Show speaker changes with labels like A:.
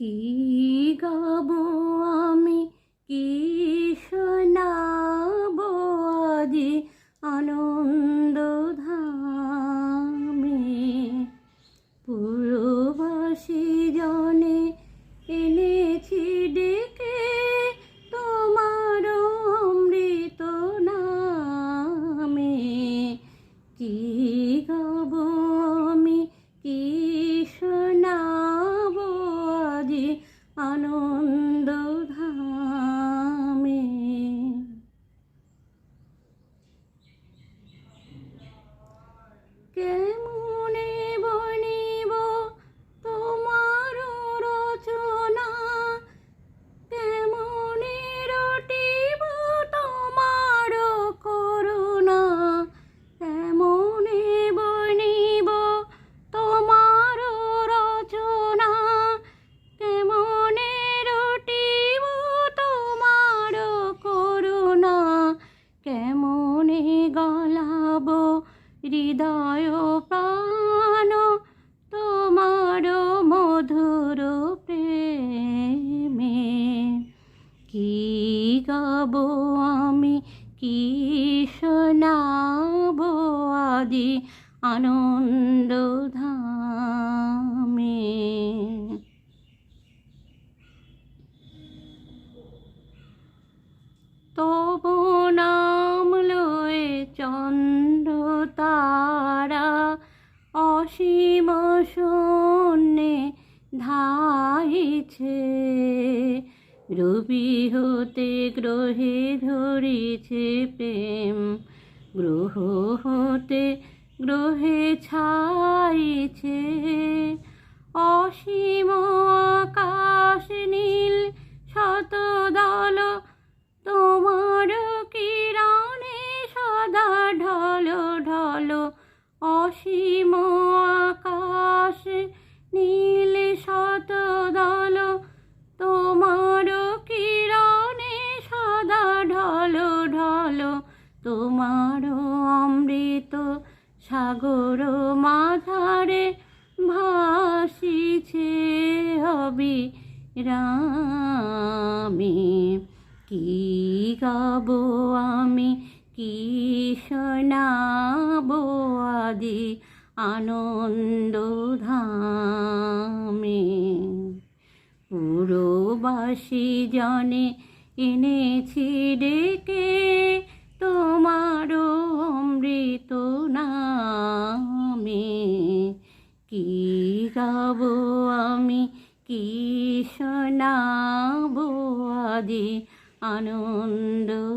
A: কি গাব আমি? কি শোনাব আজি আনন্দ ধামে? পুরবাসী জনে এনেছি Okay. হৃদয় প্রাণ তোমার মধুর প্রেমে। কি গাব আমি কি শোনাব আদি আনন্দ ধামে অসীম শূন্যে ধাইছে রবি হতে গ্রহে ধরিছে প্রেম, গ্রহ হতে গ্রহে ছাইছে। অসীম আকাশ নীল শত দল তোমার কিরণে সদা ঢল ঢল। অসীম নীল শত দল, তোমার কিরণে সদা ঢল ঢল, তোমার অমৃত সাগর মাঝারে ভাসিছে হবি রামে কি গাব আমি, কি শোনাব আদি আনন্দ ধামে পুরবাসী জনে এনেছি ডেকে তোমার অমৃত নামে। কি গাব আমি, কি শোনাব আদি আনন্দ